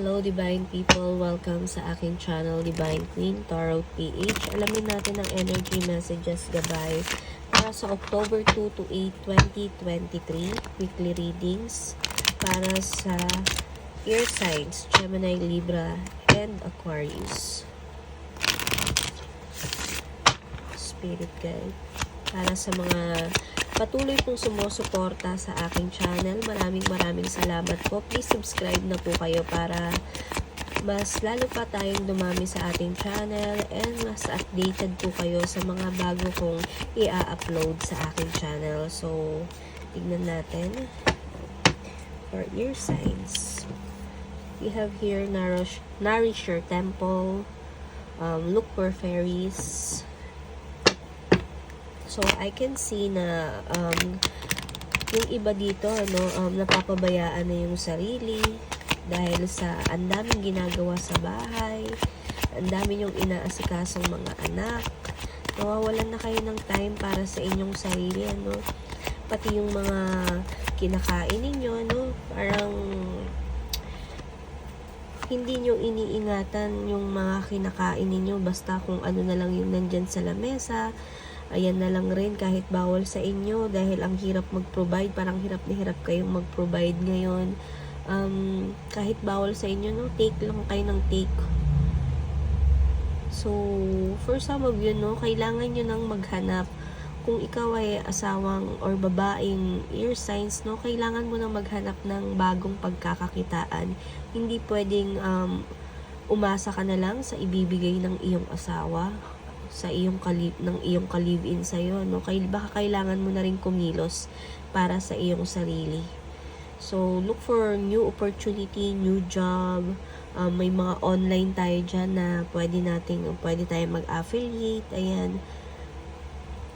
Hello Divine People! Welcome sa aking channel Divine Queen Tarot PH. Alamin natin ang energy messages gabay para sa October 2 to 8, 2023 weekly readings para sa ear signs Gemini, Libra, and Aquarius. Spirit guide para sa mga patuloy pong sumusuporta sa aking channel. Maraming maraming salamat po. Please subscribe na po kayo para mas lalo pa tayong dumami sa ating channel and mas updated po kayo sa mga bago kong i-upload sa aking channel. So, tignan natin for ear signs. We have here Nourish, Nourish Your Temple, um, Look for Fairies, So, I can see na um, yung iba dito, ano, um, napapabayaan na yung sarili dahil sa ang daming ginagawa sa bahay, ang dami yung inaasikasong mga anak, nawawalan na kayo ng time para sa inyong sarili, ano, pati yung mga kinakain ninyo, ano, parang hindi nyo iniingatan yung mga kinakain ninyo basta kung ano na lang yung nandyan sa lamesa ayan na lang rin kahit bawal sa inyo dahil ang hirap mag-provide parang hirap na hirap kayong mag-provide ngayon. Um, kahit bawal sa inyo no take lang kayo ng take. So for some of you no kailangan nyo nang maghanap. Kung ikaw ay asawang or babaeng ear signs, no, kailangan mo nang maghanap ng bagong pagkakakitaan. Hindi pwedeng um, umasa ka na lang sa ibibigay ng iyong asawa sa iyong kalib ng iyong kalibin sa iyo no kay baka kailangan mo na rin kumilos para sa iyong sarili so look for new opportunity new job um, may mga online tayo diyan na pwede nating pwede tayong mag-affiliate ayan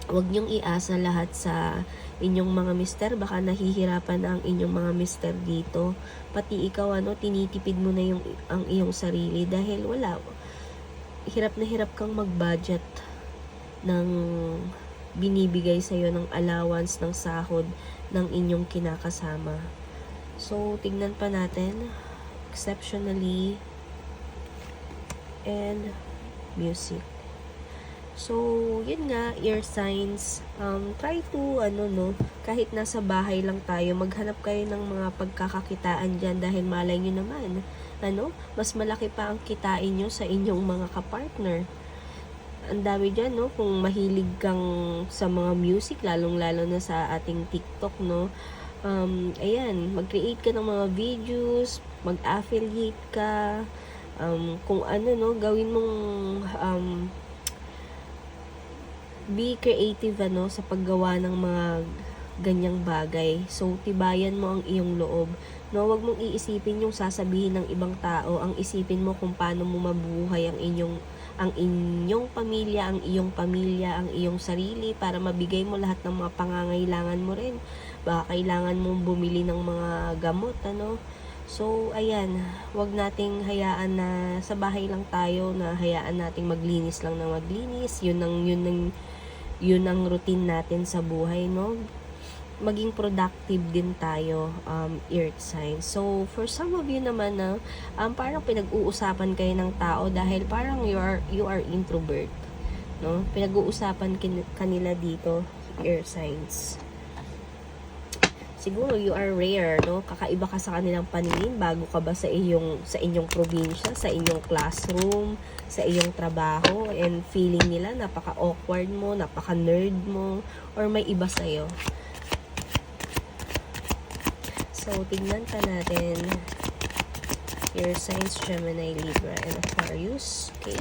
Huwag niyong iasa lahat sa inyong mga mister. Baka nahihirapan na ang inyong mga mister dito. Pati ikaw, ano, tinitipid mo na yung, ang iyong sarili dahil wala. Hirap na hirap kang mag-budget ng binibigay sa'yo ng allowance, ng sahod ng inyong kinakasama. So, tignan pa natin. Exceptionally and music. So, yun nga, ear signs, um, try to, ano no, kahit nasa bahay lang tayo, maghanap kayo ng mga pagkakakitaan dyan dahil malay nyo naman, ano, mas malaki pa ang kitain nyo sa inyong mga kapartner. Ang dami dyan, no, kung mahilig kang sa mga music, lalong-lalo na sa ating TikTok, no, um, ayan, mag-create ka ng mga videos, mag-affiliate ka, um, kung ano, no, gawin mong, um, be creative ano sa paggawa ng mga ganyang bagay. So tibayan mo ang iyong loob. No, wag mong iisipin yung sasabihin ng ibang tao. Ang isipin mo kung paano mo mabuhay ang inyong ang inyong pamilya, ang iyong pamilya, ang iyong sarili para mabigay mo lahat ng mga pangangailangan mo rin. Baka kailangan mong bumili ng mga gamot, ano? So, ayan, wag nating hayaan na sa bahay lang tayo na hayaan nating maglinis lang na maglinis. Yun ang yun ang yun ang routine natin sa buhay, no? Maging productive din tayo, um, earth sign. So, for some of you naman na, um, parang pinag-uusapan kayo ng tao dahil parang you are, you are introvert, no? Pinag-uusapan kin- kanila dito, earth signs siguro you are rare, no? Kakaiba ka sa kanilang paningin bago ka ba sa iyong sa inyong probinsya, sa inyong classroom, sa iyong trabaho and feeling nila napaka-awkward mo, napaka-nerd mo or may iba sa iyo. So, tignan pa natin your signs Gemini, Libra, and Aquarius. Okay?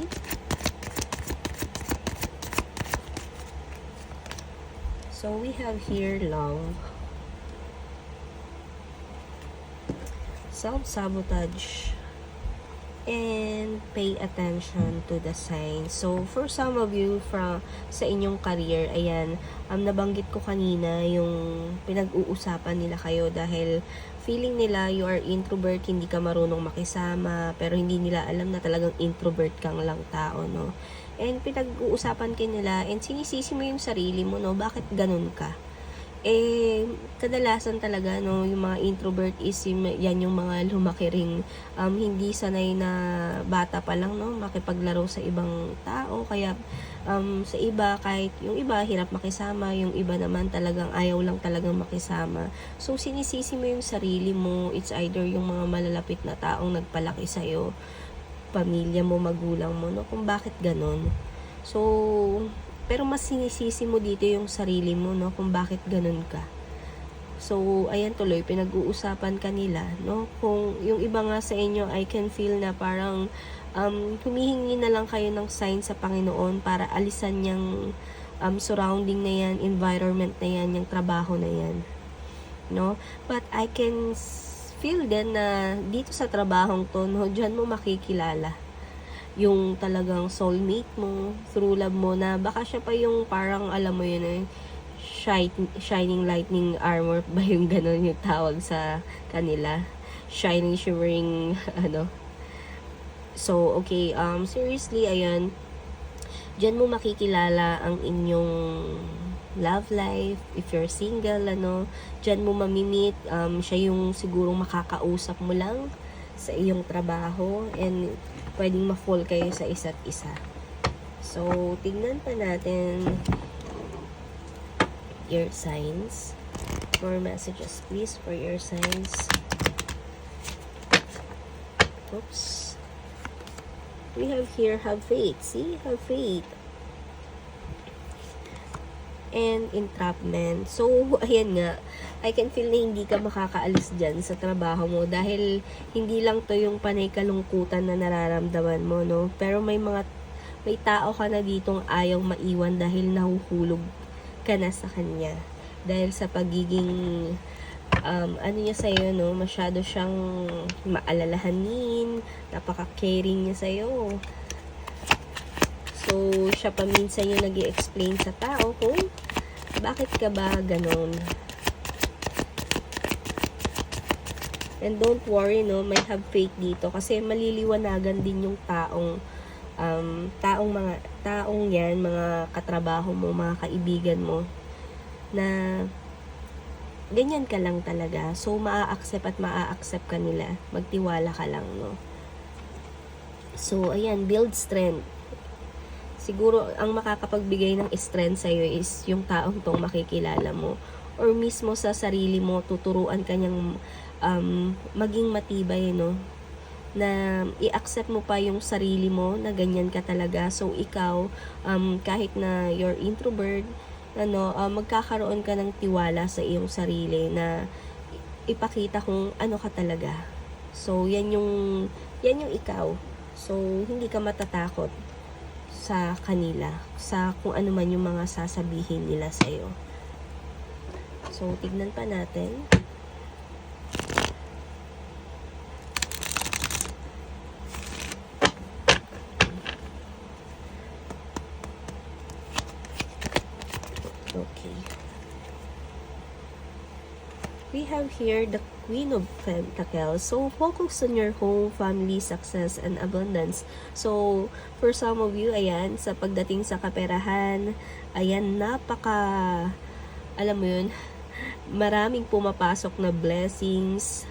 So, we have here long, self-sabotage and pay attention to the signs. So, for some of you from sa inyong career, ayan, um, nabanggit ko kanina yung pinag-uusapan nila kayo dahil feeling nila you are introvert, hindi ka marunong makisama, pero hindi nila alam na talagang introvert kang lang tao, no? And pinag-uusapan ka nila and sinisisi mo yung sarili mo, no? Bakit ganun ka? Eh kadalasan talaga no yung mga introvert is yan yung mga lumaki ring um, hindi sanay na bata pa lang no makipaglaro sa ibang tao. Kaya um, sa iba kahit yung iba hirap makisama yung iba naman talagang ayaw lang talagang makisama. So sinisisi mo yung sarili mo. It's either yung mga malalapit na taong nagpalaki sa pamilya mo magulang mo no kung bakit ganon. So pero mas sinisisi mo dito yung sarili mo, no? Kung bakit ganun ka. So, ayan tuloy, pinag-uusapan kanila, no? Kung yung iba nga sa inyo, I can feel na parang um, humihingi na lang kayo ng sign sa Panginoon para alisan yung um, surrounding na yan, environment na yan, yung trabaho na yan. No? But I can feel din na dito sa trabahong to, no, dyan mo makikilala yung talagang soulmate mo, through love mo na baka siya pa yung parang alam mo yun eh, shining lightning armor ba yung ganun yung tawag sa kanila? Shining shimmering ano? So okay um seriously ayan. Diyan mo makikilala ang inyong love life, if you're single, ano, diyan mo mamimit, um, siya yung sigurong makakausap mo lang sa iyong trabaho and pwedeng ma-fall kayo sa isa't isa. So, tingnan pa natin your signs. More messages, please, for your signs. Oops. We have here, have faith. See? Have faith. And entrapment. So, ayan nga. I can feel na hindi ka makakaalis dyan sa trabaho mo dahil hindi lang to yung panay kalungkutan na nararamdaman mo, no? Pero may mga, may tao ka na ditong ayaw maiwan dahil nahuhulog ka na sa kanya. Dahil sa pagiging, um, ano niya sa'yo, no? Masyado siyang maalalahanin, napaka-caring niya sa'yo. So, siya pa minsan yung nag explain sa tao kung bakit ka ba ganon. And don't worry, no, may have faith dito kasi maliliwanagan din yung taong um, taong mga taong yan, mga katrabaho mo, mga kaibigan mo na ganyan ka lang talaga. So, maa-accept at maa-accept ka nila. Magtiwala ka lang, no. So, ayan, build strength. Siguro, ang makakapagbigay ng strength sa'yo is yung taong tong makikilala mo. Or mismo sa sarili mo, tuturuan ka niyang um, maging matibay, no? na i-accept mo pa yung sarili mo na ganyan ka talaga. So, ikaw, um, kahit na you're introvert, ano, uh, magkakaroon ka ng tiwala sa iyong sarili na ipakita kung ano ka talaga. So, yan yung, yan yung ikaw. So, hindi ka matatakot sa kanila, sa kung ano man yung mga sasabihin nila sa'yo. So, tignan pa natin. Okay. We have here the Queen of Pentacles. So, focus on your home, family, success, and abundance. So, for some of you, ayan, sa pagdating sa kaperahan, ayan, napaka, alam mo yun, maraming pumapasok na blessings,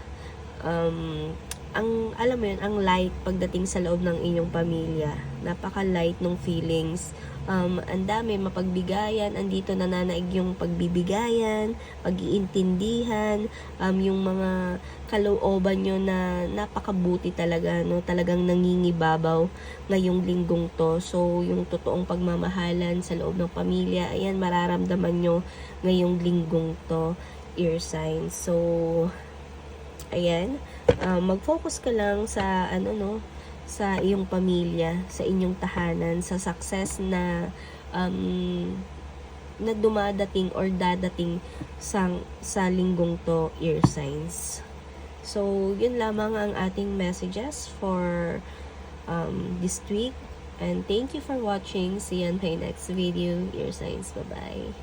um, ang alam mo yun, ang light pagdating sa loob ng inyong pamilya. Napaka-light ng feelings. Um, ang dami mapagbigayan, andito nananaig yung pagbibigayan, pag-iintindihan, um, yung mga kalooban nyo na napakabuti talaga, no? Talagang nangingibabaw ngayong linggong to. So, yung totoong pagmamahalan sa loob ng pamilya, ayan, mararamdaman nyo ngayong linggong to, ear signs. So, ayan, uh, mag-focus ka lang sa ano no, sa iyong pamilya, sa inyong tahanan, sa success na um, na dumadating or dadating sa, sa linggong to ear signs. So, yun lamang ang ating messages for um, this week. And thank you for watching. See you on my next video. Ear signs. Bye-bye.